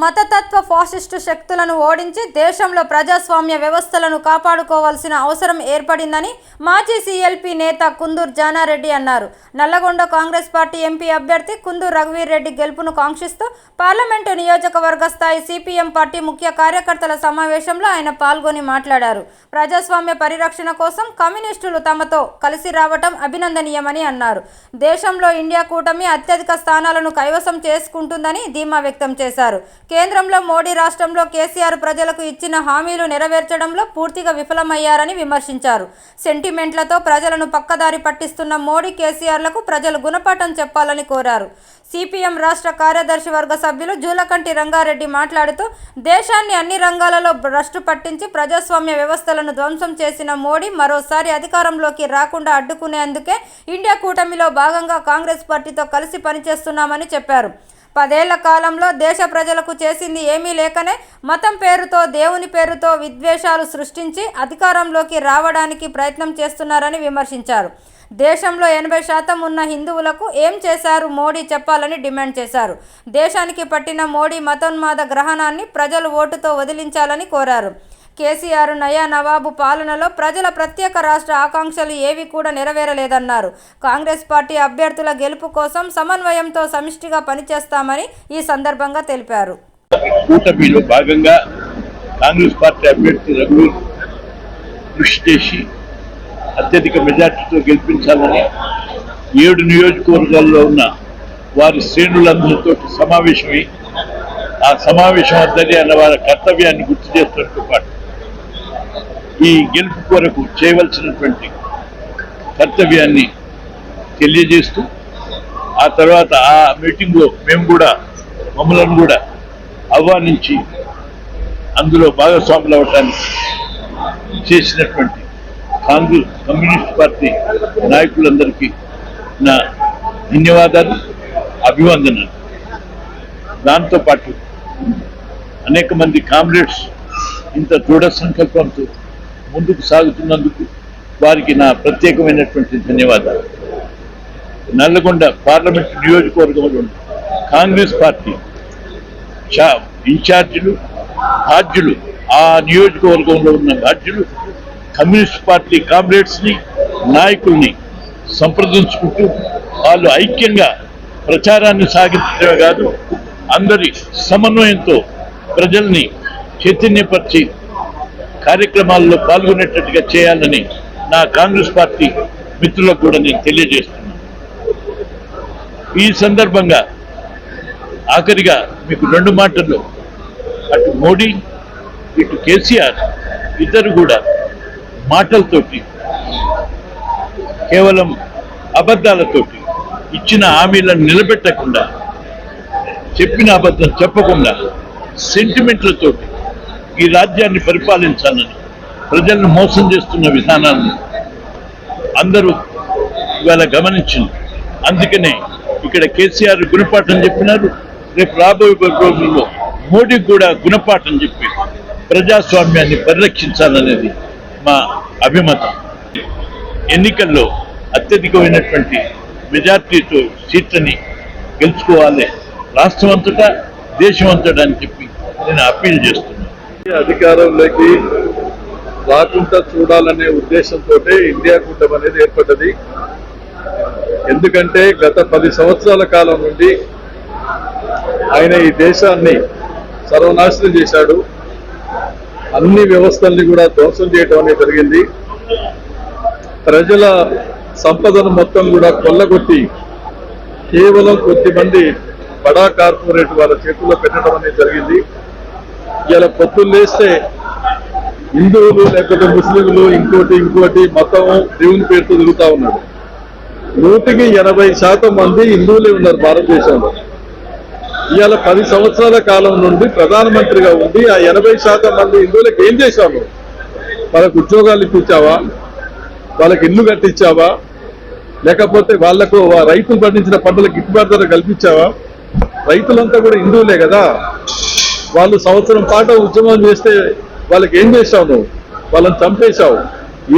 మతతత్వ ఫాసిస్టు శక్తులను ఓడించి దేశంలో ప్రజాస్వామ్య వ్యవస్థలను కాపాడుకోవాల్సిన అవసరం ఏర్పడిందని మాజీ సీఎల్పీ నేత కుందూరు జానారెడ్డి అన్నారు. నల్లగొండ కాంగ్రెస్ పార్టీ ఎంపీ అభ్యర్థి కుందూరు రఘువీర్ రెడ్డి గెలుపును కాంక్షిస్తూ పార్లమెంటు నియోజకవర్గ స్థాయి సిపిఎం పార్టీ ముఖ్య కార్యకర్తల సమావేశంలో ఆయన పాల్గొని మాట్లాడారు. ప్రజాస్వామ్య పరిరక్షణ కోసం కమ్యూనిస్టులు తమతో కలిసి రావటం అభినందనీయమని అన్నారు. దేశంలో ఇండియా కూటమి అత్యధిక స్థానాలను కైవసం చేసుకుంటుందని ధీమా వ్యక్తం చేశారు. కేంద్రంలో మోడీ రాష్ట్రంలో కేసీఆర్ ప్రజలకు ఇచ్చిన హామీలు నెరవేర్చడంలో పూర్తిగా విఫలమయ్యారని విమర్శించారు. సెంటిమెంట్లతో ప్రజలను పక్కదారి పట్టిస్తున్న మోడీ కేసీఆర్లకు ప్రజలు గుణపాఠం చెప్పాలని కోరారు. సిపిఎం రాష్ట్ర కార్యదర్శి వర్గ సభ్యులు జూలకంటి రంగారెడ్డి మాట్లాడుతూ దేశాన్ని అన్ని రంగాలలో భ్రష్టు పట్టించి ప్రజాస్వామ్య వ్యవస్థలను ధ్వంసం చేసిన మోడీ మరోసారి అధికారంలోకి రాకుండా అడ్డుకునేందుకే ఇండియా కూటమిలో భాగంగా కాంగ్రెస్ పార్టీతో కలిసి పనిచేస్తున్నామని చెప్పారు. పదేళ్ళ కాలంలో దేశ ప్రజలకు చేసింది ఏమీ లేకనే మతం పేరుతో దేవుని పేరుతో విద్వేషాలు సృష్టించి అధికారంలోకి రావడానికి ప్రయత్నం చేస్తున్నారని విమర్శించారు. దేశంలో ఎనభై శాతం ఉన్న హిందువులకు ఏం చేశారు మోడీ చెప్పాలని డిమాండ్ చేశారు. దేశానికి పట్టిన మోడీ మతోన్మాద గ్రహణాన్ని ప్రజలు ఓటుతో వదిలించాలని కోరారు. కేసీఆర్ నయా నవాబు పాలనలో ప్రజల ప్రత్యేక రాష్ట్ర ఆకాంక్షలు ఏవి కూడా నెరవేరలేదన్నారు. కాంగ్రెస్ పార్టీ అభ్యర్థుల గెలుపు కోసం సమన్వయంతో సమిష్టిగా పనిచేస్తామని ఈ సందర్భంగా తెలిపారు. కూటమిలో భాగంగా కాంగ్రెస్ పార్టీ అభ్యర్థి రఘువీర్ కృషి చేసి అత్యధిక మెజార్టీతో గెలిపించాలని ఏడు నియోజకవర్గాల్లో ఉన్న వారి శ్రేణులందరితో సమావేశమై ఆ సమావేశం వద్దని అన్న వారి కర్తవ్యాన్ని గుర్తు చేస్తున్నట్టు పాటు ఈ గెలుపు కొరకు చేయవలసినటువంటి కర్తవ్యాన్ని తెలియజేస్తూ ఆ తర్వాత ఆ మీటింగ్లో మేము కూడా మమ్మలను కూడా ఆహ్వానించి అందులో భాగస్వాములు అవటానికి చేసినటువంటి కాంగ్రెస్ కమ్యూనిస్ట్ పార్టీ నాయకులందరికీ నా ధన్యవాదాలు అభివందనలు. దాంతోపాటు అనేక మంది కామ్రేడ్స్ ఇంత దృఢ సంకల్పంతో ముందుకు సాగుతున్నందుకు వారికి నా ప్రత్యేకమైనటువంటి ధన్యవాదాలు. నల్లగొండ పార్లమెంట్ నియోజకవర్గంలో ఉన్న కాంగ్రెస్ పార్టీ చా- ఇన్ఛార్జీలు బాధ్యులు ఆ నియోజకవర్గంలో ఉన్న బాధ్యులు కమ్యూనిస్ట్ పార్టీ కామ్రేడ్స్ని నాయకుల్ని సంప్రదించుకుంటూ వాళ్ళు ఐక్యంగా ప్రచారాన్ని సాగించడమే కాదు అందరి సమన్వయంతో ప్రజల్ని చైతన్యపరిచి కార్యక్రమాల్లో పాల్గొనేటట్టుగా చేయాలని నా కాంగ్రెస్ పార్టీ మిత్రులకు కూడా నేను తెలియజేస్తున్నాను. ఈ సందర్భంగా ఆఖరిగా మీకు రెండు మాటలు. అటు మోడీ ఇటు కేసీఆర్ ఇద్దరు కూడా మాటలతోటి కేవలం అబద్ధాలతోటి ఇచ్చిన హామీలను నిలబెట్టకుండా చెప్పిన అబద్ధం చెప్పకుండా సెంటిమెంట్లతోటి ఈ రాజ్యాన్ని పరిపాలించాలని ప్రజలను మోసం చేస్తున్న విధానాన్ని అందరూ ఇవాళ గమనించింది. అందుకనే ఇక్కడ కేసీఆర్ గుణపాఠం చెప్పినారు రేపు రాబోయే రోజుల్లో మోడీ కూడా గుణపాఠం చెప్పి ప్రజాస్వామ్యాన్ని పరిరక్షించాలనేది మా అభిమతం. ఎన్నికల్లో అత్యధికమైనటువంటి మెజార్టీతో సీట్లని గెలుచుకోవాలి. రాష్ట్రం అంతటా దేశం అంతటా అని చెప్పి నేను అప్పీల్ చేస్తున్నాను. అధికారంలోకి రాకుండా చూడాలనే ఉద్దేశంతో ఇండియా కూటమి అనేది ఏర్పడ్డది. ఎందుకంటే గత పది సంవత్సరాల కాలం నుండి ఆయన ఈ దేశాన్ని సర్వనాశనం చేశాడు. అన్ని వ్యవస్థల్ని కూడా ధ్వంసం చేయడం అనేది జరిగింది. ప్రజల సంపదను మొత్తం కూడా కొల్లగొట్టి కేవలం కొద్దిమంది బడా కార్పొరేట్ వాళ్ళ చేతుల్లో పెట్టడం అనేది జరిగింది. ఇలా పొద్దున్న లేస్తే హిందువులు లేకపోతే ముస్లింలు ఇంకోటి ఇంకోటి మతం దేవుని పేరుతో తిరుగుతా ఉన్నాడు నూటికి ఎనభై శాతం మంది హిందువులే ఉన్నారు భారతదేశంలో. ఇవాళ పది సంవత్సరాల కాలం నుండి ప్రధానమంత్రిగా ఉండి ఆ ఎనభై శాతం మంది హిందువులకు ఏం చేశావు? వాళ్ళకు ఉద్యోగాలు ఇప్పించావా? వాళ్ళకి ఇల్లు కట్టించావా? లేకపోతే వాళ్ళకు వా- రైతులు పండించిన పంటలకు గిట్టుబాటు ధర కల్పించావా? రైతులంతా కూడా హిందువులే కదా. వాళ్ళు సంవత్సరం పాటు ఉద్యమం చేస్తే వాళ్ళకి ఏం చేశావు నువ్వు? వాళ్ళని చంపేశావు.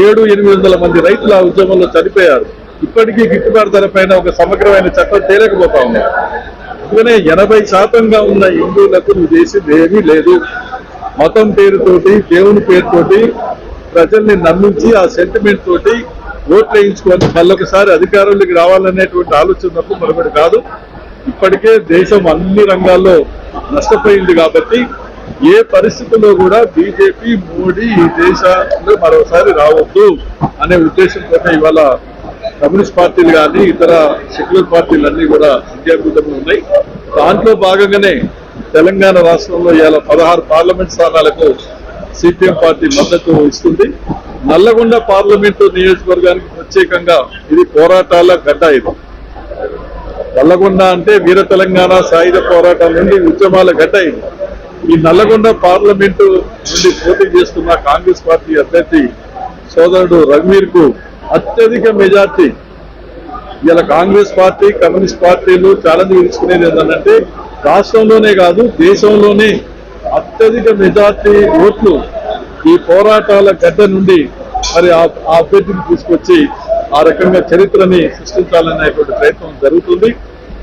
ఏడు ఎనిమిది వందల మంది రైతులు ఆ ఉద్యమంలో చనిపోయారు. ఇప్పటికీ గిట్టుబాటు ధర పైన ఒక సమగ్రమైన చట్టం తేలేకపోతా ఉంది. అందుకనే ఎనభై శాతంగా ఉన్న హిందువులకు నువ్వు చేసింది ఏమీ లేదు. మతం పేరుతోటి దేవుని పేరుతోటి ప్రజల్ని నమ్మించి ఆ సెంటిమెంట్ తోటి ఓట్లు వేయించుకొని మళ్ళొకసారి అధికారంలోకి రావాలనేటువంటి ఆలోచనకు మరొకటి కాదు. ఇప్పటికే దేశం అన్ని రంగాల్లో నష్టపోయింది కాబట్టి ఏ పరిస్థితుల్లో కూడా బీజేపీ మోడీ ఈ దేశంలో మరోసారి రావద్దు అనే ఉద్దేశంతో ఇవాళ కమ్యూనిస్ట్ పార్టీలు కానీ ఇతర సెక్యులర్ పార్టీలు అన్ని కూడా ఇండియా ఉన్నాయి. దాంట్లో భాగంగానే తెలంగాణ రాష్ట్రంలో ఇవాళ పదహారు పార్లమెంట్ స్థానాలకు సిపిఎం పార్టీ మద్దతు ఇస్తుంది. నల్లగొండ పార్లమెంటు నియోజకవర్గానికి ప్రత్యేకంగా ఇది పోరాటాల గడ్డ ఇది. నల్లగొండ అంటే వీర తెలంగాణ సాయుధ పోరాటం నుండి ఉద్యమాల గడ్డ ఇది ఈ నల్లగొండ పార్లమెంటు నుండి పోటీ చేస్తున్న కాంగ్రెస్ పార్టీ అభ్యర్థి సోదరుడు రఘువీర్కు అత్యధిక మెజార్టీ. ఇలా కాంగ్రెస్ పార్టీ కమ్యూనిస్ట్ పార్టీలు ఛాలెంజ్ తీసుకునేది ఏంటంటే రాష్ట్రంలోనే కాదు దేశంలోనే అత్యధిక మెజార్టీ ఓట్లు ఈ పోరాటాల గడ్డ నుండి మరి ఆ ఆ అభ్యర్థిని తీసుకొచ్చి ఆ రకంగా చరిత్రని సృష్టించాలనేటువంటి ప్రయత్నం జరుగుతుంది.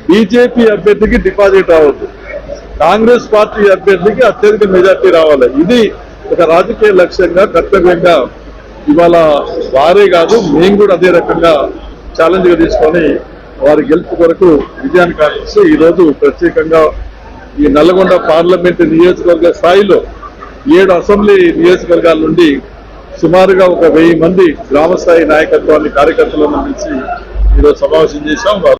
బీజేపీ అభ్యర్థికి డిపాజిట్ రావద్దు. కాంగ్రెస్ పార్టీ అభ్యర్థికి అత్యధిక మెజార్టీ రావాలి. ఇది ఒక రాజకీయ లక్ష్యంగా కర్తవ్యంగా ఇవాళ వారే కాదు మేము కూడా అదే రకంగా ఛాలెంజ్గా తీసుకొని వారి గెలుపు కొరకు విజయాన్ని కాంగ్రెస్ ఈ రోజు ప్రత్యేకంగా ఈ నల్గొండ పార్లమెంట్ నియోజకవర్గ స్థాయిలో ఏడు అసెంబ్లీ నియోజకవర్గాల నుండి సుమారుగా ఒక వెయ్యి మంది గ్రామస్థాయి నాయకత్వాన్ని కార్యకర్తలను పిలిచి ఈరోజు సమావేశం చేశాం.